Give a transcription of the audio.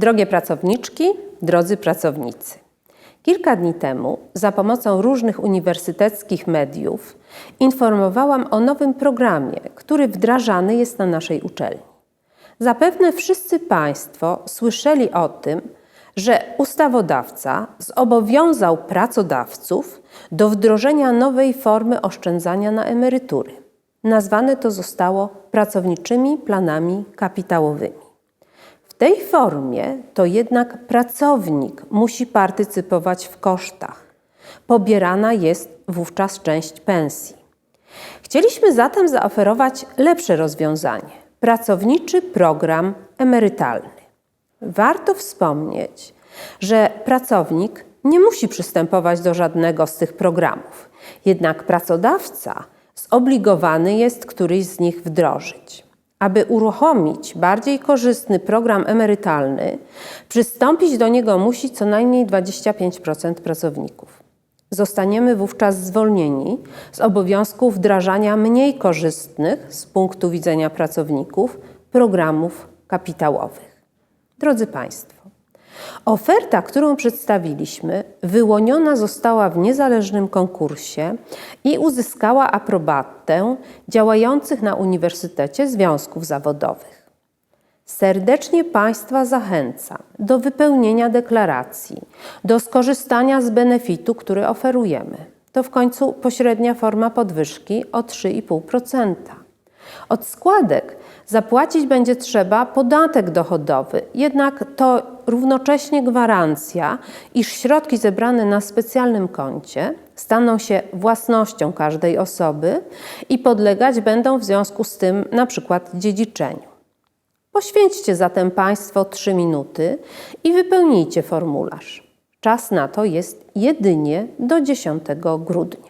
Drogie pracowniczki, drodzy pracownicy. Kilka dni temu za pomocą różnych uniwersyteckich mediów informowałam o nowym programie, który wdrażany jest na naszej uczelni. Zapewne wszyscy Państwo słyszeli o tym, że ustawodawca zobowiązał pracodawców do wdrożenia nowej formy oszczędzania na emerytury. Nazwane to zostało pracowniczymi planami kapitałowymi. Tej formie to jednak pracownik musi partycypować w kosztach. Pobierana jest wówczas część pensji. Chcieliśmy zatem zaoferować lepsze rozwiązanie pracowniczy program emerytalny. Warto wspomnieć, że pracownik nie musi przystępować do żadnego z tych programów, jednak pracodawca zobligowany jest któryś z nich wdrożyć. Aby uruchomić bardziej korzystny program emerytalny, przystąpić do niego musi co najmniej 25% pracowników. Zostaniemy wówczas zwolnieni z obowiązku wdrażania mniej korzystnych z punktu widzenia pracowników programów kapitałowych. Drodzy Państwo, oferta, którą przedstawiliśmy, wyłoniona została w niezależnym konkursie i uzyskała aprobatę działających na Uniwersytecie Związków Zawodowych. Serdecznie Państwa zachęcam do wypełnienia deklaracji, do skorzystania z benefitu, który oferujemy. To w końcu pośrednia forma podwyżki o 3,5%. Od składek zapłacić będzie trzeba podatek dochodowy, jednak to równocześnie gwarancja, iż środki zebrane na specjalnym koncie staną się własnością każdej osoby i podlegać będą w związku z tym na przykład dziedziczeniu. Poświęćcie zatem Państwo 3 minuty i wypełnijcie formularz. Czas na to jest jedynie do 10 grudnia.